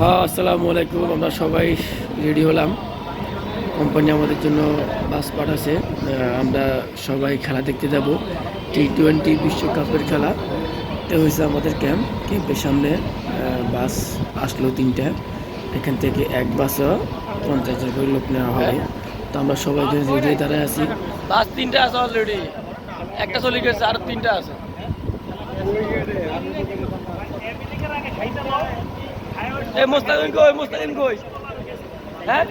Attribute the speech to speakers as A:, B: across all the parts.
A: হ্যাঁ আসসালামু আলাইকুম। আমরা সবাই রেডি হলাম। কোম্পানি আমাদের জন্য বাস পাঠাচ্ছে। আহ, আমরা সবাই খেলা দেখতে যাব। টি টোয়েন্টি বিশ্বকাপের খেলা। এটা হয়েছে আমাদের ক্যাম্প ক্যাম্পের সামনে বাস আসলো তিনটা। এখান থেকে এক বাসও পঞ্চাশ করে লোক নেওয়া হবে। তো আমরা সবাই রেডি দাঁড়ায় আছি।
B: বাস তিনটা আছে অলরেডি একটা চলে গেছে আর তিনটা আছে। এই মোস্তাকিম কই মোস্তাকিম কই? হ্যাঁ?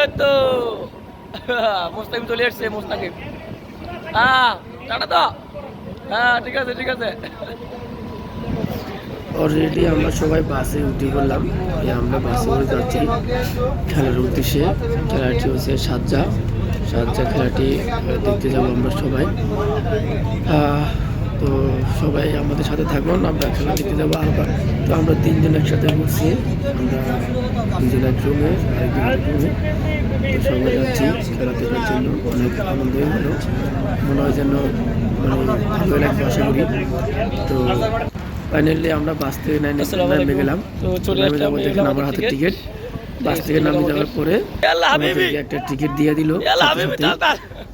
B: এই তো। মোস্তাকিম চলে এসছে মোস্তাকিম। হ্যাঁ টাটা তো। হ্যাঁ ঠিক আছে ঠিক আছে।
A: অলরেডি আমরা সবাই বাসে উঠে পড়লাম। আমরা বাসে করে যাচ্ছি খেলার উদ্দেশ্যে। খেলাটি হচ্ছে সাজ্জা। সাজ্জা খেলাটি দেখতে যাব আমরা সবাই। তো সবাই আমাদের সাথে থাকুন আমরা খেলা দেখতে যাব আবার তো আমরা তিনজন একসাথে ঘুরছি আমরা দুজন এক রুমে আরেকজন রুমে তো সবাই যাচ্ছি খেলা দেখার জন্য। অনেক আনন্দই হলো। মনে হয় যেন মানে ভালো লাগবে আশা করি। তো ফাইনালি আমরা বাস থেকে নাইনে
B: আসসালামু
A: গেলাম। যাব আমার হাতে
B: টিকিট।
A: টিকিট বাস থেকে নামে যাওয়ার পরে আমাদেরকে একটা টিকিট দিয়ে দিল।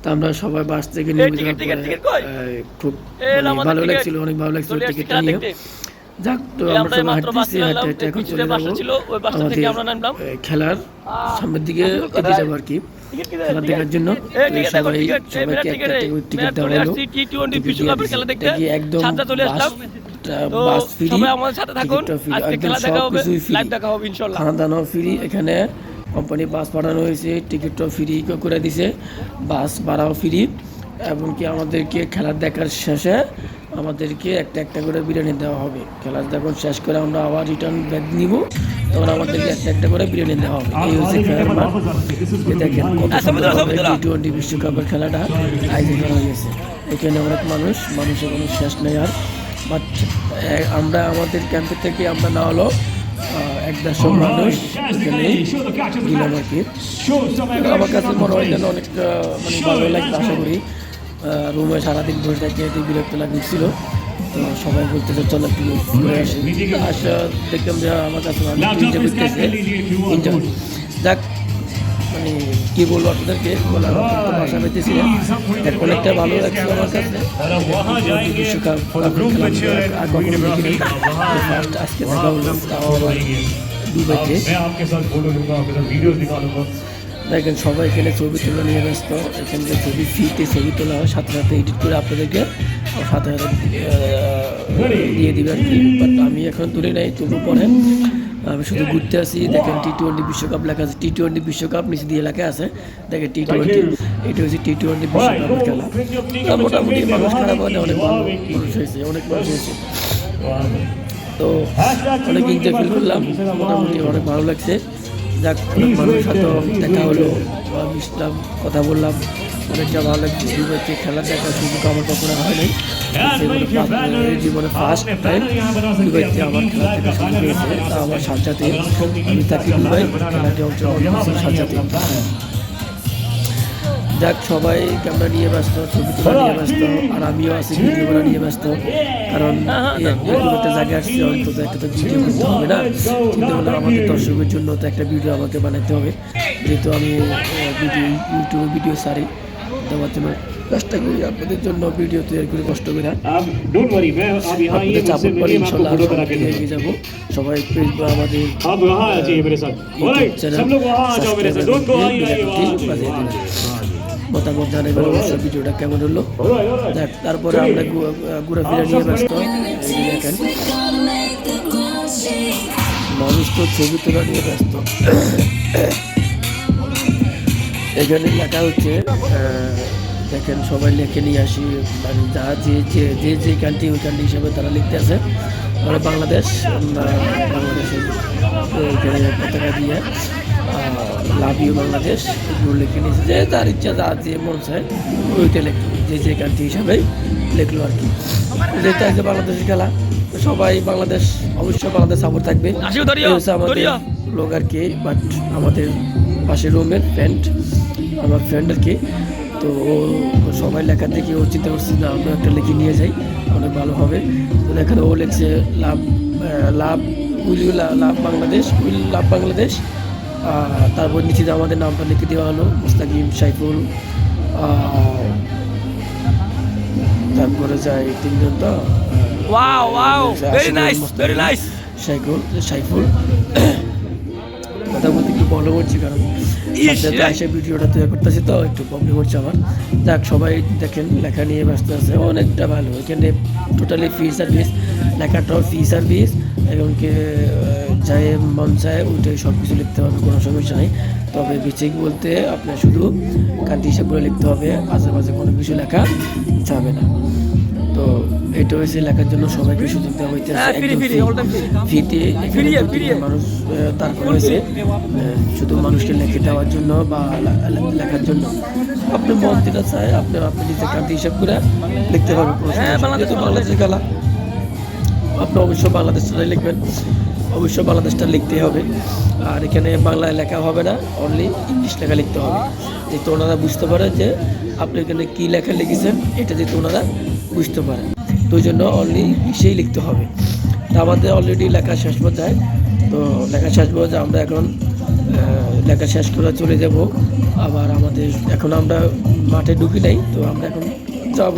A: তো আমরা সবাই বাস থেকে নেমে যাওয়ার পরে
B: টিকিট
A: খুব মানে
B: আমাদের
A: ভালো লাগছিল অনেক ভালো লাগছিল টিকিটটা নিয়ে। যাক তো আমরা সবাই হাঁটতেছি হাঁটতে হাঁটতে এখন চলে যাব। আহ, খেলার সামনের দিকে এগিয়ে যাব আর কি। খেলা দেখার জন্য।
B: টিকিট
A: সবাই
B: টিকিট,
A: সবাইকে একটা টিকিট দেওয়া হলো।
B: আসছি T20
A: টিকিট দিয়ে
B: বিশ্বকাপের
A: দিছে।
B: খেলা দেখতে।
A: কি একদম। বাস- ফ্রি
B: আমাদের সাথে থাকুন। আজকে খেলা দেখা হবে লাইভ দেখা হবে
A: দানাও ফ্রি এখানে কোম্পানি বাস পাঠানো হয়েছে টিকিটটাও ফ্রি করে দিছে বাস ভাড়াও ফ্রি। এবং কি আমাদেরকে খেলা দেখার শেষে আমাদেরকে একটা একটা করে বিরিয়ানি দেওয়া হবে। খেলা যখন শেষ করে আমরা আবার রিটার্ন ব্যাগ নিব তখন আমাদেরকে একটা একটা করে বিরিয়ানি দেওয়া হবে। এই হচ্ছে খেলার মাঠ। দেখেন কত
B: আচ্ছা।
A: টি টোয়েন্টি বিশ্বকাপের খেলাটা আয়োজন করা হয়েছে। এখানে অনেক মানুষ মানুষের কোনো শেষ নেই আর। বাট আমরা আমাদের ক্যাম্পের থেকে আমরা না হলো আহ, এক দেড়শো মানুষ দিলাম আর কি। আমার কাছে মনে হয় যেন অনেক মানে ভালো লাগবে আশা করি। রুমে সারাদিন বসে থাকতে একটু বিরক্ত লাগছিল। তো সবাই বলতেছে চলো একটু ঘুরে আসি। আসা দেখলাম যে আমার কাছে বুঝতেছে তিনজন যাক কী বলব আপনাদেরকে বলার ভাষা পেতেছিলাম না। অনেকটা ভালো লাগছিল আমার কাছে। দেখেন। সবাই এখানে ছবি তোলা নিয়ে ব্যস্ত। এখান থেকে ছবি ফ্রিতে ছবি তোলা হয়। সাথে সাথে এডিট করে আপনাদেরকে সাথে সাথে দিয়ে দেবে আর কি বাট আমি এখন তুলে নেই তবু পরে আমি শুধু ঘুরতে আসি। দেখেন টি টোয়েন্টি বিশ্বকাপ লেখা আছে। টি টোয়েন্টি বিশ্বকাপ নিচে দিয়ে লেখা আছে। দেখেন টি টোয়েন্টি এটা হচ্ছে টি টোয়েন্টি বিশ্বকাপের খেলা। মোটামুটি মানুষ খারাপ হয় অনেক ভালো মানুষ হয়েছে অনেক মানুষ হয়েছে। তো অনেক এনজয় ফিল করলাম। মোটামুটি অনেক ভালো লাগছে। যাক অনেক মানুষের সাথে দেখা হলো। বা মিশলাম কথা বললাম। অনেকটা ভালো লাগছে। দুবাইতে খেলা দেখার সুযোগ আমার কখনো হয়নি সেগুলো জীবনে ফার্স্ট টাইম দুবাইতে আমার খেলা দেখার সুযোগ হয়েছে। তা আমার সাজাতে আমি থাকি দুবাই খেলাটি অংশগ্রহণ সাজাতে যাক সবাই ক্যামেরা নিয়ে ব্যস্ত ছবি তোলা নিয়ে ব্যস্ত আর আমিও আছি ভিডিও করা নিয়ে ব্যস্ত। কারণ একটা জায়গায় আসছি অন্তত একটা তো ভিডিও করতে হবে না। করলাম আমাদের দর্শকের জন্য তো একটা ভিডিও আমাকে বানাতে হবে। যেহেতু আমি ভিডিও ইউটিউবে ভিডিও সারি। দেওয়ার জন্য চেষ্টা করি আপনাদের জন্য ভিডিও তৈরি করে কষ্ট করে। আপনাদের
C: সাপোর্ট করে
A: ইনশাল্লাহ এগিয়ে যাব। সবাই পেজ আমাদের মতামত জানাবেন অবশ্যই ভিডিওটা কেমন হলো? তারপরে আমরা ঘোরাফেরা নিয়ে ব্যস্ত। মানুষ তো ছবি তোলা নিয়ে ব্যস্ত। এখানে লেখা হচ্ছে দেখেন সবাই লেখে নিয়ে আসি মানে যা যে যে যে যে কান্ট্রি ওই কান্ট্রি হিসাবে তারা লিখতে আছে। মানে বাংলাদেশ বাংলাদেশের এখানে পতাকা দিয়ে লাভ ইউ বাংলাদেশ এগুলো লিখে নিয়েছে। যে তার ইচ্ছা যা যে মন চায় ওইটা লেখলো যে যে কান্ট্রি হিসাবেই লিখলো আর কি। যেটা আছে বাংলাদেশের খেলা সবাই বাংলাদেশ অবশ্যই বাংলাদেশ সাপোর্ট থাকবে। আমাদের লোক আর কি বাট আমাদের পাশের রুমের ফ্রেন্ড আমার ফ্রেন্ড আর কি তো ও সবাই লেখা দেখে ও চিন্তা করছে না আমরা একটা লিখে নিয়ে যাই অনেক ভালো হবে। তো এখানে ও লিখছে love love will love Bangladesh will love Bangladesh. তারপর নিচে যে আমাদের নামটা লিখে দেওয়া হলো মুস্তাকিম সাইফুল। তারপরে যাই তিনজন তো
B: wow wow very nice very nice
A: Saiful Saiful. Problem হচ্ছে কারণ এসে ভিডিওটা তৈরি করতেছি তো একটু প্রবলেম হচ্ছে আমার যাক সবাই দেখেন লেখা নিয়ে ব্যস্ত আছে। অনেকটা ভালো। এখানে টোটালি ফ্রি সার্ভিস লেখাটাও ফ্রি সার্ভিস এবং কি যায় মন চায় উঠে সব কিছু লিখতে হবে কোনো সমস্যা নেই। তবে বেচিক বলতে আপনার শুধু কান্তি হিসাব করে লিখতে হবে। আশেপাশে কোনো কিছু লেখা যাবে না। তো এটা হয়েছে লেখার জন্য সবাইকে সুযোগ দেওয়া হইতেছে।
B: হ্যাঁ।
A: মানুষ তারপর হয়েছে। শুধু মানুষকে লিখে দেওয়ার জন্য বা লেখার জন্য। আপনি মন যেটা চায় আপনি আপনি নিজে কান্তি হিসাব করে লিখতে পারবেন
B: হ্যাঁ,
A: বাংলাদেশের খেলা আপনি অবশ্যই বাংলাদেশটাই লিখবেন। অবশ্যই বাংলাদেশটা লিখতেই হবে। আর এখানে বাংলায় লেখা হবে না অনলি ইংলিশ লেখা লিখতে হবে। যাতে ওনারা বুঝতে পারে যে আপনি এখানে কী লেখা লিখেছেন এটা যাতে ওনারা বুঝতে পারে। তো ওই জন্য অনলি সেই লিখতে হবে। তা আমাদের অলরেডি লেখা শেষ পর্যায়ে। তো লেখা শেষ পর্যায়ে আমরা এখন লেখা শেষ করে চলে যাব। আবার আমাদের, এখন আমরা মাঠে ঢুকি নাই, তো আমরা এখন যাব।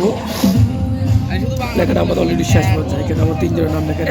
A: লেখাটা আমাদের অলরেডি শেষ পর্যায়ে এখানে আমার তিনজনের নাম লেখা